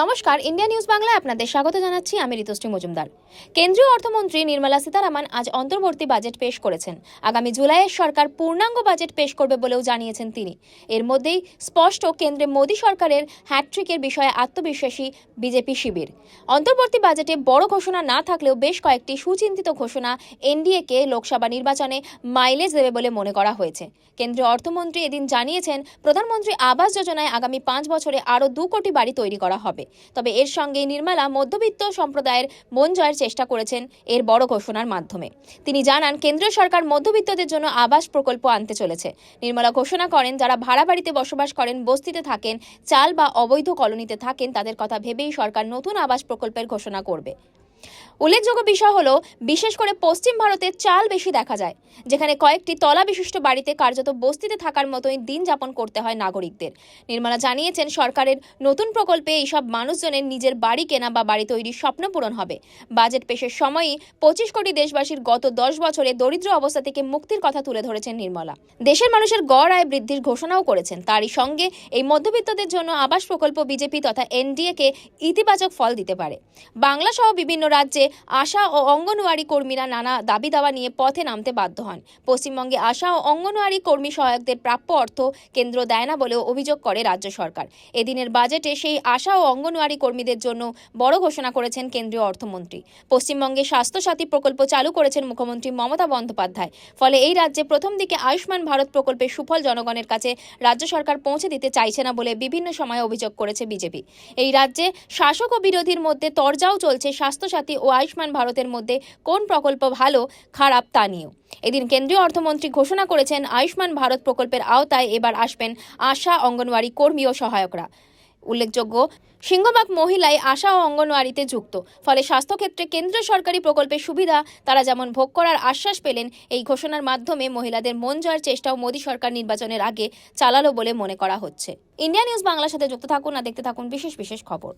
নমস্কার, India news বাংলায় আপনাদের স্বাগত জানাচ্ছি, আমি ঋতুশ্রী মজুমদার। কেন্দ্রীয় অর্থমন্ত্রী নির্মলা সীতারামন আজ অন্তর্বর্তী বাজেট পেশ করেছেন। আগামী জুলাইয়ের সরকার পূর্ণাঙ্গ বাজেট পেশ করবে বলেও জানিয়েছেন তিনি। এর মধ্যেই স্পষ্ট কেন্দ্রে মোদী সরকারের হ্যাটট্রিকের বিষয়ে আত্মবিশ্বাসী বিজেপি শিবির। অন্তর্বর্তী বাজেটে বড় ঘোষণা না থাকলেও বেশ কয়েকটি সুচিন্তিত ঘোষণা এনডিএকে লোকসভা নির্বাচনে মাইলেজ দেবে বলে মনে করা হয়েছে। কেন্দ্রীয় অর্থমন্ত্রী এদিন জানিয়েছেন, প্রধানমন্ত্রী আবাস যোজনায় আগামী পাঁচ বছরে আরও দু কোটি বাড়ি তৈরি করা হবে। তবে এর সঙ্গে নির্মলা মধ্যবিত্ত সম্প্রদায়ের মন জয়ের চেষ্টা করেছেন এর বড় ঘোষণার মাধ্যমে। তিনি জানান, কেন্দ্রীয় সরকার মধ্যবিত্তদের জন্য আবাস প্রকল্প আনতে চলেছে। নির্মলা ঘোষণা করেন, যারা ভাড়া বাড়িতে বসবাস করেন, বস্তিতে থাকেন, চাল বা অবৈধ কলোনিতে থাকেন, তাদের কথা ভেবেই সরকার নতুন আবাস প্রকল্পের ঘোষণা করবে। উল্লেখযোগ্য বিষয় হলো, বিশেষ করে পশ্চিম ভারতে চাল বেশি দেখা যায়, যেখানে কয়েকটি তলা বিশিষ্ট বাড়িতে কার্যত বস্তিতে থাকার মতোই দিন যাপন করতে হয় নাগরিকদের। নির্মলা জানিয়েছেন, সরকারের নতুন প্রকল্পে এইসব মানুষজনের নিজের বাড়ি কেনা বা বাড়ি তৈরির স্বপ্ন পূরণ হবে। বাজেট পেশের সময়ই পঁচিশ কোটি দেশবাসীর গত দশ বছরে দরিদ্র অবস্থা থেকে মুক্তির কথা তুলে ধরেছেন নির্মলা। দেশের মানুষের গড় আয় বৃদ্ধির ঘোষণাও করেছেন। তারই সঙ্গে এই মধ্যবিত্তদের জন্য আবাস প্রকল্প বিজেপি তথা এনডিএকে ইতিবাচক ফল দিতে পারে। বাংলা সহ বিভিন্ন রাজ্যে আশা ও অঙ্গনওয়াড়ি কর্মীরা নানা দাবি দাওয়া নিয়ে পথে নামতে বাধ্য হন। পশ্চিমবঙ্গে আশা ও অঙ্গনওয়াড়ি কর্মী সহায়কদের প্রাপ্য অর্থ কেন্দ্র দেয় না বলেও অভিযোগ করে রাজ্য সরকার। এদিনের বাজেটে সেই আশা ও অঙ্গনওয়াড়ি কর্মীদের জন্য বড় ঘোষণা করেছেন কেন্দ্রীয় অর্থমন্ত্রী। পশ্চিমবঙ্গে স্বাস্থ্যসাথী প্রকল্প চালু করেছেন মুখ্যমন্ত্রী মমতা বন্দ্যোপাধ্যায়। ফলে এই রাজ্যে প্রথম দিকে আয়ুষ্মান ভারত প্রকল্পের সুফল জনগণের কাছে রাজ্য সরকার পৌঁছে দিতে চাইছে না বলে বিভিন্ন সময় অভিযোগ করেছে বিজেপি। এই রাজ্যে শাসক ও বিরোধীর মধ্যে তরজাও চলছে স্বাস্থ্যসাথী ও আয়ুষ্মান ভারতের মধ্যে কোন প্রকল্প ভালো, খারাপ তা নিয়েও। এদিন কেন্দ্রীয় অর্থমন্ত্রী ঘোষণা করেছেন, আয়ুষ্মান ভারত প্রকল্পের আওতায় এবার আসবেন আশা অঙ্গনওয়াড়ি কর্মী ও সহায়করা। উল্লেখযোগ্য সিংহবাগ মহিলায় আশা ও অঙ্গনওয়াড়িতে যুক্ত। ফলে স্বাস্থ্যক্ষেত্রে কেন্দ্রীয় সরকারি প্রকল্পের সুবিধা, তারা যেমন ভোগ করার আশ্বাস পেলেন, এই ঘোষণার মাধ্যমে মহিলাদের মন জয়ের চেষ্টাও মোদী সরকার নির্বাচনের আগে চালালো বলে মনে করা হচ্ছে। ইন্ডিয়া নিউজ বাংলার সাথে যুক্ত থাকুন আর দেখতে থাকুন বিশেষ বিশেষ খবর।